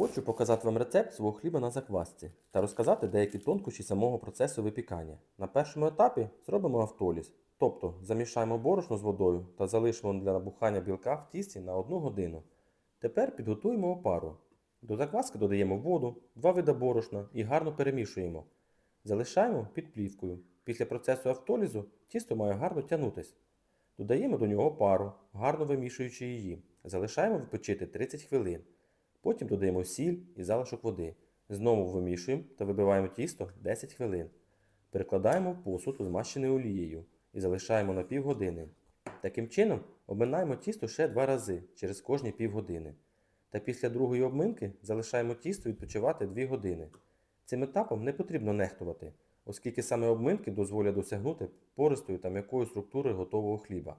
Хочу показати вам рецепт свого хліба на заквасці та розказати деякі тонкощі самого процесу випікання. На першому етапі зробимо автоліз, тобто замішаємо борошно з водою та залишимо для набухання білка в тісті на 1 годину. Тепер підготуємо опару. До закваски додаємо воду, два вида борошна і гарно перемішуємо. Залишаємо під плівкою. Після процесу автолізу тісто має гарно тягнутись. Додаємо до нього пару, гарно вимішуючи її. Залишаємо випечити 30 хвилин. Потім додаємо сіль і залишок води. Знову вимішуємо та вибиваємо тісто 10 хвилин. Перекладаємо в посуд, змащений олією і залишаємо на півгодини. Таким чином обминаємо тісто ще два рази через кожні півгодини. Та після другої обминки залишаємо тісто відпочивати 2 години. Цим етапом не потрібно нехтувати, оскільки саме обминки дозволять досягнути пористої та м'якої структури готового хліба.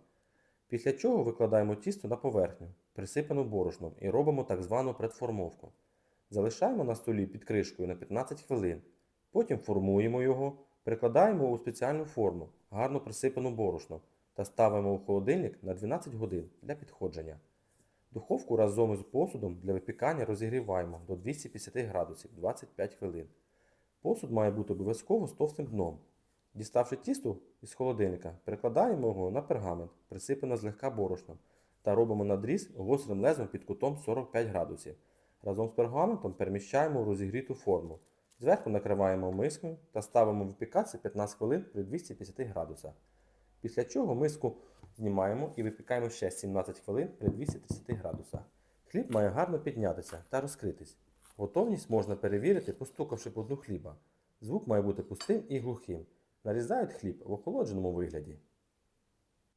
Після чого викладаємо тісто на поверхню, присипану борошном, і робимо так звану предформовку. Залишаємо на столі під кришкою на 15 хвилин. Потім формуємо його, перекладаємо у спеціальну форму, гарно присипану борошном, та ставимо у холодильник на 12 годин для підходження. Духовку разом із посудом для випікання розігріваємо до 250 градусів 25 хвилин. Посуд має бути обов'язково з товстим дном. Діставши тісто із холодильника, перекладаємо його на пергамент, присипано злегка борошном, та робимо надріз гострим лезом під кутом 45 градусів. Разом з пергаментом переміщаємо в розігріту форму. Зверху накриваємо мискою та ставимо випікатися 15 хвилин при 250 градусах. Після чого миску знімаємо і випікаємо ще 17 хвилин при 230 градусах. Хліб має гарно піднятися та розкритись. Готовність можна перевірити, постукавши по дну хліба. Звук має бути пустим і глухим. Нарізають хліб в охолодженому вигляді.